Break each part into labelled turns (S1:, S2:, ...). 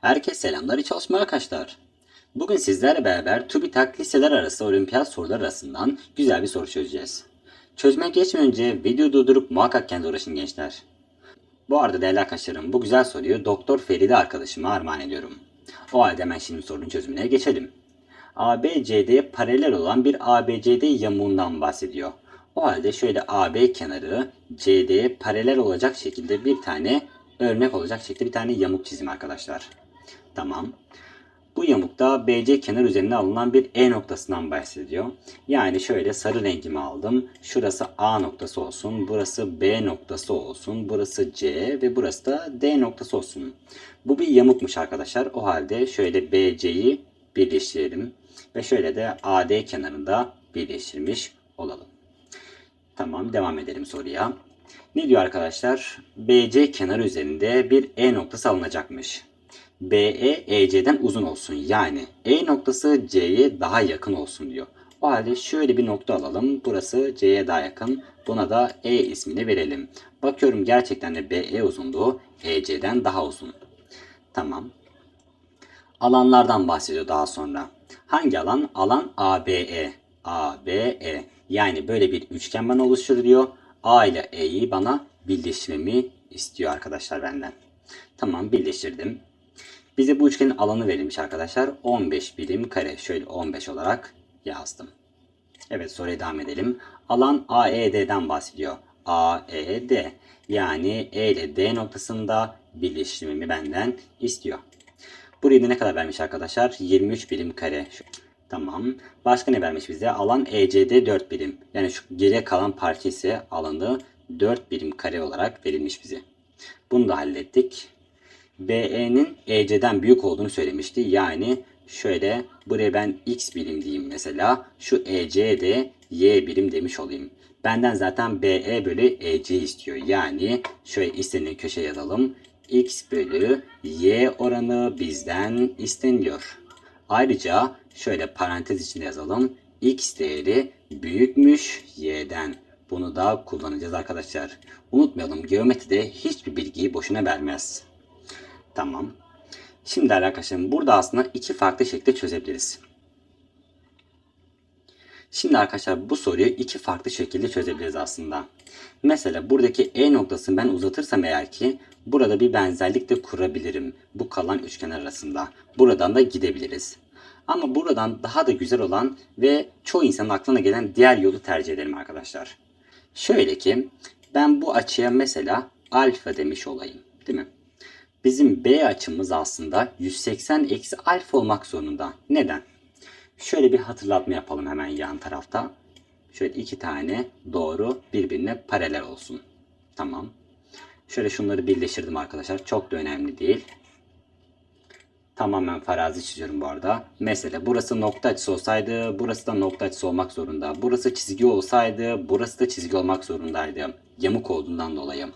S1: Herkese selamlar, iyi çalışmalar arkadaşlar. Bugün sizlerle beraber TÜBİTAK liseler arası olimpiyat soruları arasından güzel bir soru çözeceğiz. Çözmeye geçmeden önce videoyu durdurup muhakkak kendi uğraşın gençler. Bu arada değerli arkadaşlarım bu güzel soruyu Doktor Feride arkadaşıma armağan ediyorum. O halde hemen şimdi sorunun çözümüne geçelim. ABCD'ye paralel olan bir ABCD yamuğundan bahsediyor. O halde şöyle AB kenarı CD'ye paralel olacak şekilde bir tane örnek olacak şekilde bir tane yamuk çizim arkadaşlar. Tamam. Bu yamukta BC kenar üzerine alınan bir E noktasından bahsediyor. Yani şöyle sarı rengimi aldım. Şurası A noktası olsun. Burası B noktası olsun. Burası C ve burası da D noktası olsun. Bu bir yamukmuş arkadaşlar. O halde şöyle BC'yi birleştirelim. Ve şöyle de AD kenarında birleştirmiş olalım. Tamam devam edelim soruya. Ne diyor arkadaşlar? BC kenarı üzerinde bir E noktası alınacakmış. BE EC'den uzun olsun. Yani E noktası C'ye daha yakın olsun diyor. O halde şöyle bir nokta alalım. Burası C'ye daha yakın. Buna da E ismini verelim. Bakıyorum gerçekten de BE uzunluğu EC'den daha uzun. Tamam. Alanlardan bahsediyor daha sonra. Hangi alan? Alan ABE. ABE. Yani böyle bir üçgen bana oluştur diyor. A ile E'yi bana birleştirmemi istiyor arkadaşlar benden. Tamam birleştirdim. Bize bu üçgenin alanı verilmiş arkadaşlar. 15 birim kare. Şöyle 15 olarak yazdım. Evet soruya devam edelim. Alan AED'den bahsediyor. AED yani E ile D noktasında birleştirmemi benden istiyor. Burayı da ne kadar vermiş arkadaşlar? 23 birim kare. Tamam. Başka ne vermiş bize? Alan ECD 4 birim. Yani şu geriye kalan parça ise alanı 4 birim kare olarak verilmiş bize. Bunu da hallettik. BE'nin EC'den büyük olduğunu söylemişti. Yani şöyle buraya ben x birim diyeyim mesela. Şu EC de y birim demiş olayım. Benden zaten BE bölü EC istiyor. Yani şöyle istenilen köşeye yazalım. x bölü y oranı bizden isteniyor. Ayrıca şöyle parantez içinde yazalım. x değeri büyükmüş y'den. Bunu da kullanacağız arkadaşlar. Unutmayalım geometride hiçbir bilgiyi boşuna vermez. Tamam. Şimdi arkadaşlar burada aslında iki farklı şekilde çözebiliriz. Şimdi arkadaşlar bu soruyu iki farklı şekilde çözebiliriz aslında. Mesela buradaki E noktasını ben uzatırsam eğer ki burada bir benzerlik de kurabilirim. Bu kalan üçgen arasında. Buradan da gidebiliriz. Ama buradan daha da güzel olan ve çoğu insanın aklına gelen diğer yolu tercih ederim arkadaşlar. Şöyle ki ben bu açıya mesela alfa demiş olayım. Değil mi? Bizim B açımız aslında 180 eksi alfa olmak zorunda. Neden? Şöyle bir hatırlatma yapalım hemen yan tarafta. Şöyle iki tane doğru birbirine paralel olsun. Tamam. Şöyle şunları birleştirdim arkadaşlar. Çok da önemli değil. Tamamen farazi çiziyorum bu arada. Mesela burası nokta açısı olsaydı burası da nokta açısı olmak zorunda. Burası çizgi olsaydı burası da çizgi olmak zorundaydı. Yamuk olduğundan dolayı.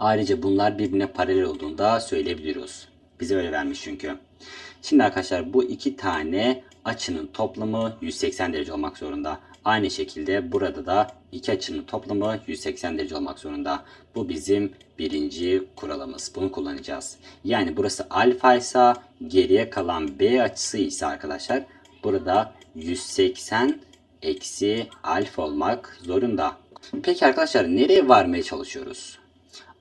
S1: Ayrıca bunlar birbirine paralel olduğunda söyleyebiliyoruz. Bize öyle vermiş çünkü. Şimdi arkadaşlar bu iki tane açının toplamı 180 derece olmak zorunda. Aynı şekilde burada da iki açının toplamı 180 derece olmak zorunda. Bu bizim birinci kuralımız. Bunu kullanacağız. Yani burası alfa ise geriye kalan B açısı ise arkadaşlar burada 180 eksi alfa olmak zorunda. Peki arkadaşlar nereye varmaya çalışıyoruz?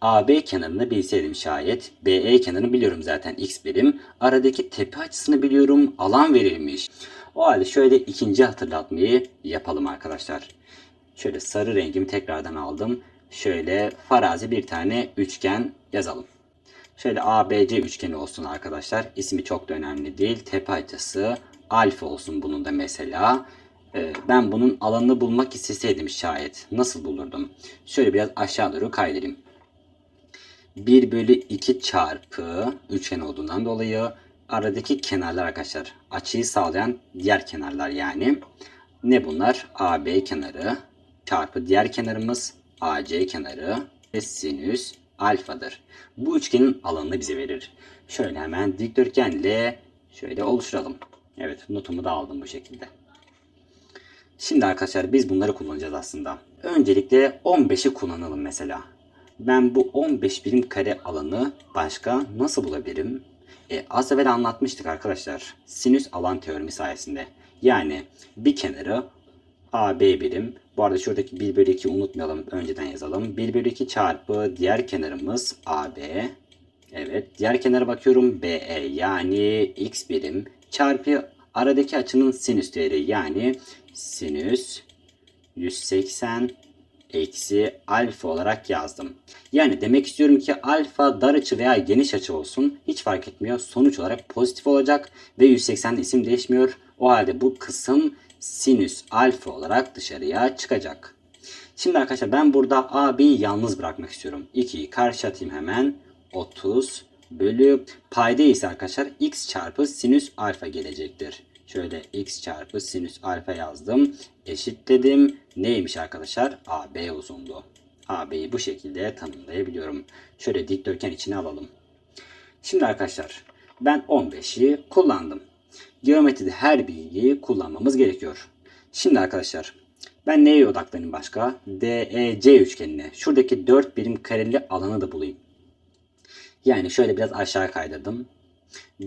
S1: AB kenarını bilseydim şayet. BE kenarını biliyorum zaten x birim. Aradaki tepe açısını biliyorum. Alan verilmiş. O halde şöyle ikinci hatırlatmayı yapalım arkadaşlar. Şöyle sarı rengimi tekrardan aldım. Şöyle farazi bir tane üçgen yazalım. Şöyle ABC üçgeni olsun arkadaşlar. İsmi çok da önemli değil. Tepe açısı alfa olsun bunun da mesela. Ee, Ben bunun alanını bulmak isteseydim şayet nasıl bulurdum? Şöyle biraz aşağı doğru kaydırayım. 1 bölü 2 çarpı üçgen olduğundan dolayı aradaki kenarlar arkadaşlar açıyı sağlayan diğer kenarlar yani ne bunlar? AB kenarı çarpı diğer kenarımız AC kenarı ve sinüs alfadır. Bu üçgenin alanını bize verir. Şöyle hemen dikdörtgenle şöyle oluşturalım. Evet notumu da aldım bu şekilde. Şimdi arkadaşlar biz bunları kullanacağız aslında. Öncelikle 15'i kullanalım mesela. Ben bu 15 birim kare alanı başka nasıl bulabilirim? E, az evvel anlatmıştık arkadaşlar. Sinüs alan teoremi sayesinde. Yani bir kenarı AB birim. Bu arada şuradaki 1 bölü 2 unutmayalım. Önceden yazalım. 1 bölü 2 çarpı diğer kenarımız AB. Evet. Diğer kenara bakıyorum. BE yani x birim çarpı aradaki açının sinüs değeri yani sinüs 180 eksi alfa olarak yazdım. Yani demek istiyorum ki alfa dar açı veya geniş açı olsun hiç fark etmiyor. Sonuç olarak pozitif olacak ve 180 isim değişmiyor. O halde bu kısım sinüs alfa olarak dışarıya çıkacak. Şimdi arkadaşlar ben burada AB'yi yalnız bırakmak istiyorum. 2'yi karşı atayım hemen. 30 bölü payda ise arkadaşlar x çarpı sinüs alfa gelecektir. Şöyle x çarpı sinüs alfa yazdım. Eşitledim. Neymiş arkadaşlar? AB uzunluğu. AB'yi bu şekilde tanımlayabiliyorum. Şöyle dikdörtgen içine alalım. Şimdi arkadaşlar ben 15'i kullandım. Geometride her bilgiyi kullanmamız gerekiyor. Şimdi arkadaşlar ben neye odaklanayım başka? DEC üçgenine. Şuradaki 4 birim kareli alanı da bulayım. Yani şöyle biraz aşağı kaydırdım.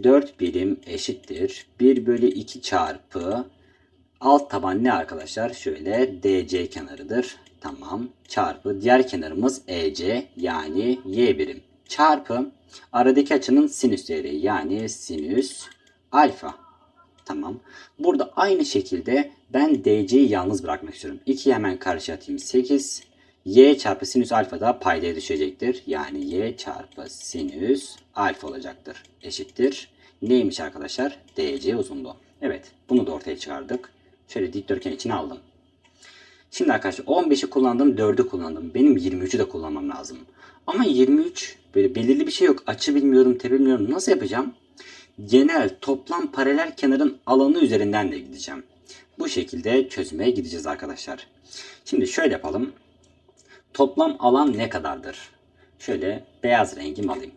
S1: 4 birim eşittir. 1 bölü 2 çarpı alt taban ne arkadaşlar? Şöyle DC kenarıdır. Tamam. Çarpı diğer kenarımız EC yani Y birim. Çarpı aradaki açının sinüs değeri yani sinüs alfa. Tamam. Burada aynı şekilde ben DC'yi yalnız bırakmak istiyorum. 2'yi hemen karşı atayım. 8. Y çarpı sinüs alfa da paydaya düşecektir. Yani Y çarpı sinüs alfa olacaktır. Eşittir. Neymiş arkadaşlar? DC uzunluğu. Evet. Bunu da ortaya çıkardık. Şöyle dikdörtgen içine aldım. Şimdi arkadaşlar 15'i kullandım, 4'ü kullandım. Benim 23'ü de kullanmam lazım. Ama 23 böyle belirli bir şey yok. Açı bilmiyorum, tepe bilmiyorum. Nasıl yapacağım? Genel toplam paralel kenarın alanı üzerinden de gideceğim. Bu şekilde çözüme gideceğiz arkadaşlar. Şimdi şöyle yapalım. Toplam alan ne kadardır? Şöyle beyaz rengim alayım.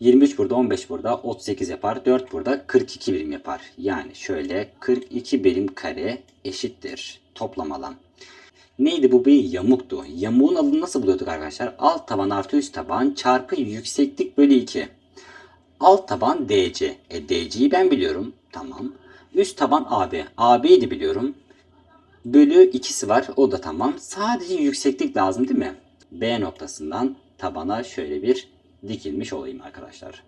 S1: 23 burada, 15 burada, 38 yapar. 4 burada, 42 birim yapar. Yani şöyle 42 birim kare eşittir toplam alan. Neydi bu bir yamuktu. Yamuğun alanını nasıl buluyorduk arkadaşlar? Alt taban artı üst taban çarpı yükseklik bölü 2. Alt taban DC. E DC'yi ben biliyorum. Tamam. Üst taban AB. AB'yi de biliyorum. Bölü ikisi var. O da tamam. Sadece yükseklik lazım değil mi? B noktasından tabana şöyle bir dikilmiş olayım arkadaşlar.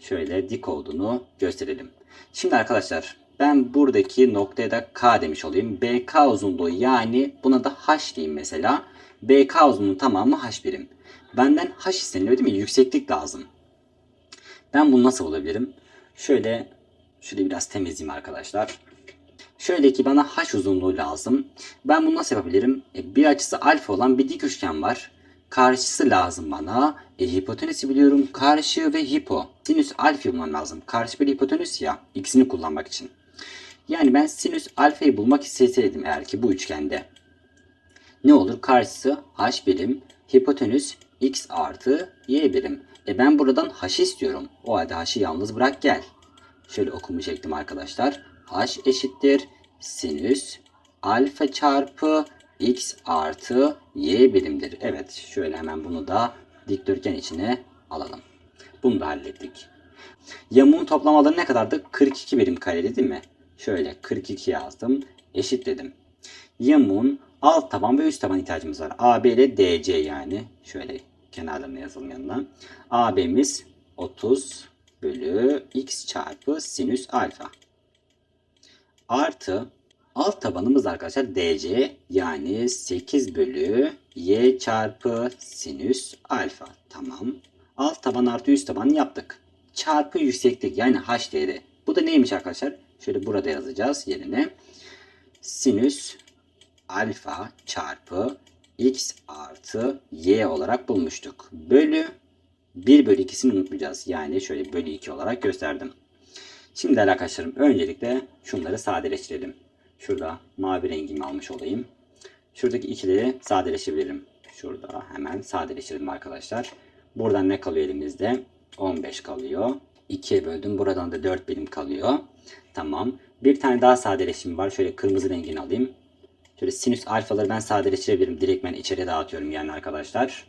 S1: Şöyle dik olduğunu gösterelim. Şimdi arkadaşlar ben buradaki noktaya da K demiş olayım. BK uzunluğu yani buna da H diyeyim mesela. BK uzunluğunun tamamı H birim. Benden H isteniyor değil mi? Yükseklik lazım. Ben bunu nasıl bulabilirim? Şöyle şöyle biraz temizleyeyim arkadaşlar. Şöyle ki bana h uzunluğu lazım. Ben bunu nasıl yapabilirim? E, bir açısı alfa olan bir dik üçgen var. Karşısı lazım bana. E, hipotenüsü biliyorum. Karşı ve hipo. Sinüs alfa bulmam lazım. Karşı bir hipotenüs ya. İkisini kullanmak için. Yani ben sinüs alfayı bulmak isteseydim eğer ki bu üçgende. Ne olur? Karşısı h birim. Hipotenüs x artı y birim. E ben buradan h istiyorum. O halde h'ı yalnız bırak gel. Şöyle okumu çektim arkadaşlar. h eşittir sinüs alfa çarpı x artı y birimdir. Evet şöyle hemen bunu da dikdörtgen içine alalım. Bunu da hallettik. Yamuğun toplam alanı ne kadardı? 42 birim kareli değil mi? Şöyle 42 yazdım. Eşitledim. Yamuğun alt taban ve üst taban ihtiyacımız var. AB ile DC yani. Şöyle kenarlarına yazalım yanına. AB'miz 30 bölü x çarpı sinüs alfa. Artı alt tabanımız arkadaşlar DC yani 8 bölü y çarpı sinüs alfa. Tamam. Alt taban artı üst taban yaptık. Çarpı yükseklik yani h değeri. Bu da neymiş arkadaşlar? Şöyle burada yazacağız yerine. Sinüs alfa çarpı x artı y olarak bulmuştuk. Bölü 1 bölü 2'sini unutmayacağız. Yani şöyle bölü 2 olarak gösterdim. Şimdi arkadaşlarım öncelikle şunları sadeleştirelim. Şurada mavi rengimi almış olayım. Şuradaki ikileri sadeleştirebilirim. Şurada hemen sadeleştirelim arkadaşlar. Buradan ne kalıyor elimizde? 15 kalıyor. 2'ye böldüm. Buradan da 4 birim kalıyor. Tamam. Bir tane daha sadeleşim var. Şöyle kırmızı rengini alayım. Şöyle sinüs alfaları ben sadeleştirebilirim. Direkt ben içeri dağıtıyorum yani arkadaşlar.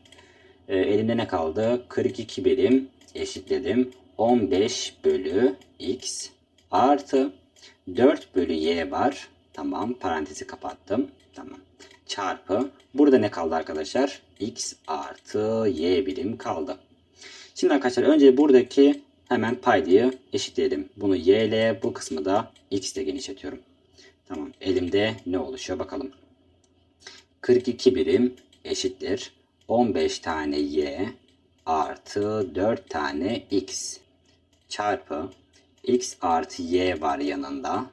S1: E, elimde ne kaldı? 42 birim eşitledim 15 bölü x artı 4 bölü y var. Tamam parantezi kapattım. Tamam. Çarpı. Burada ne kaldı arkadaşlar? x artı y birim kaldı. Şimdi arkadaşlar önce buradaki hemen paydayı eşitleyelim. Bunu y ile bu kısmı da x ile genişletiyorum. Tamam. Elimde ne oluşuyor bakalım. 42 birim eşittir. 15 tane y artı 4 tane x çarpı x artı y var yanında.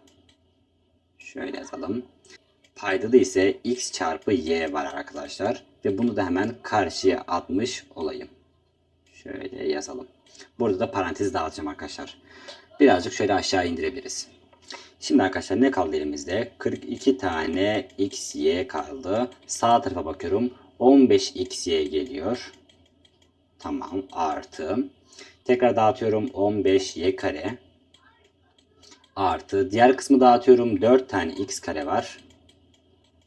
S1: Şöyle yazalım. Payda da ise x çarpı y var arkadaşlar. Ve bunu da hemen karşıya atmış olayım. Şöyle yazalım. Burada da parantez dağıtacağım arkadaşlar. Birazcık şöyle aşağı indirebiliriz. Şimdi arkadaşlar ne kaldı elimizde? 42 tane xy kaldı. Sağ tarafa bakıyorum. 15xy geliyor. Tamam artı. Tekrar dağıtıyorum 15y kare. Artı. Diğer kısmı dağıtıyorum. 4 tane x kare var.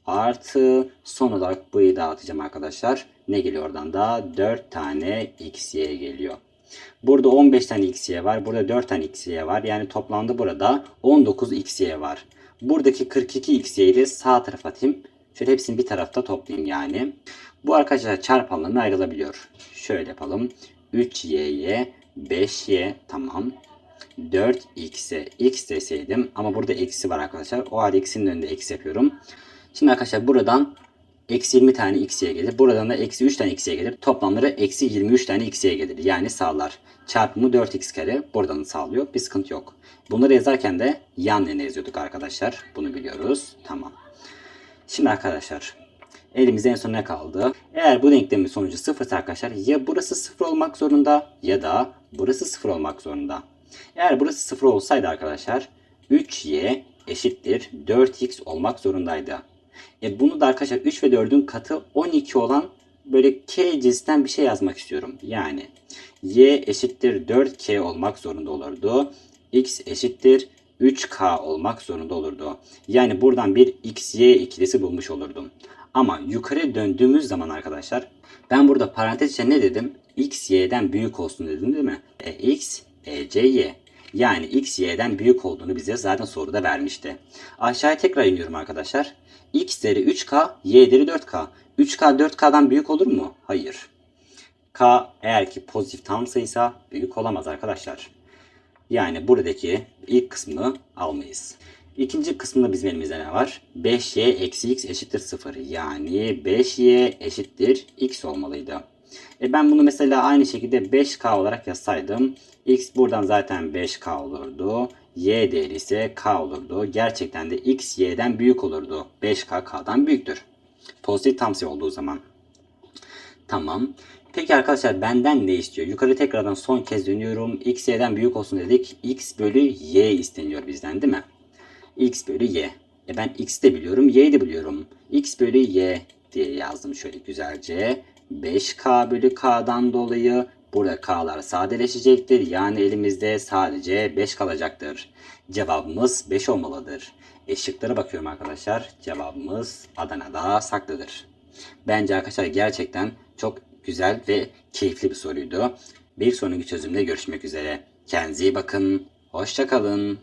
S1: Artı. Son olarak burayı dağıtacağım arkadaşlar. Ne geliyor oradan da? 4 tane xy geliyor. Burada 15 tane xy var. Burada 4 tane xy var. Yani toplamda burada 19 xy var. Buradaki 42 xy'yi de sağ tarafa atayım. Şöyle hepsini bir tarafta toplayayım yani. Bu arkadaşlar çarpanlarına ayrılabiliyor. Şöyle yapalım. 3y'ye 5y tamam. 4x'e x deseydim ama burada eksi var arkadaşlar. O halde x'inin önünde eksi yapıyorum. Şimdi arkadaşlar buradan eksi 20 tane x'ye gelir. Buradan da eksi 3 tane x'ye gelir. Toplamları eksi 23 tane x'ye gelir. Yani sağlar. Çarpımı 4x kare buradan sağlıyor. Bir sıkıntı yok. Bunları yazarken de yan yana yazıyorduk arkadaşlar. Bunu biliyoruz. Tamam. Şimdi arkadaşlar elimizde en son ne kaldı? Eğer bu denklemin sonucu sıfırsa arkadaşlar ya burası sıfır olmak zorunda ya da burası sıfır olmak zorunda. Eğer burası sıfır olsaydı arkadaşlar 3y eşittir 4x olmak zorundaydı. E bunu da arkadaşlar 3 ve 4'ün katı 12 olan böyle k cinsinden bir şey yazmak istiyorum. Yani y eşittir 4k olmak zorunda olurdu. x eşittir 3k olmak zorunda olurdu. Yani buradan bir xy ikilisi bulmuş olurdum. Ama yukarı döndüğümüz zaman arkadaşlar ben burada parantez içinde ne dedim? x y'den büyük olsun dedim değil mi? E, x e, c y. Yani x y'den büyük olduğunu bize zaten soruda vermişti. Aşağıya tekrar iniyorum arkadaşlar. x değeri 3k, y değeri 4k. 3k 4k'dan büyük olur mu? Hayır. k eğer ki pozitif tam sayıysa büyük olamaz arkadaşlar. Yani buradaki ilk kısmını almayız. İkinci kısmında bizim elimizde ne var? 5y eksi x eşittir 0. Yani 5y eşittir x olmalıydı. E ben bunu mesela aynı şekilde 5k olarak yazsaydım. x buradan zaten 5k olurdu. y değeri ise k olurdu. Gerçekten de x y'den büyük olurdu. 5k k'dan büyüktür. Pozitif tam sayı olduğu zaman. Tamam. Peki arkadaşlar benden ne istiyor? Yukarı tekrardan son kez dönüyorum. x y'den büyük olsun dedik. x bölü y isteniyor bizden değil mi? X bölü y. E ben x de biliyorum, y'yi de biliyorum. x bölü y diye yazdım şöyle güzelce. 5k bölü k'dan dolayı burada k'lar sadeleşecektir. Yani elimizde sadece 5 kalacaktır. Cevabımız 5 olmalıdır. E bakıyorum arkadaşlar. Cevabımız Adana'da saklıdır. Bence arkadaşlar gerçekten çok güzel ve keyifli bir soruydu. Bir sonraki çözümde görüşmek üzere. Kendinize iyi bakın. Hoşçakalın.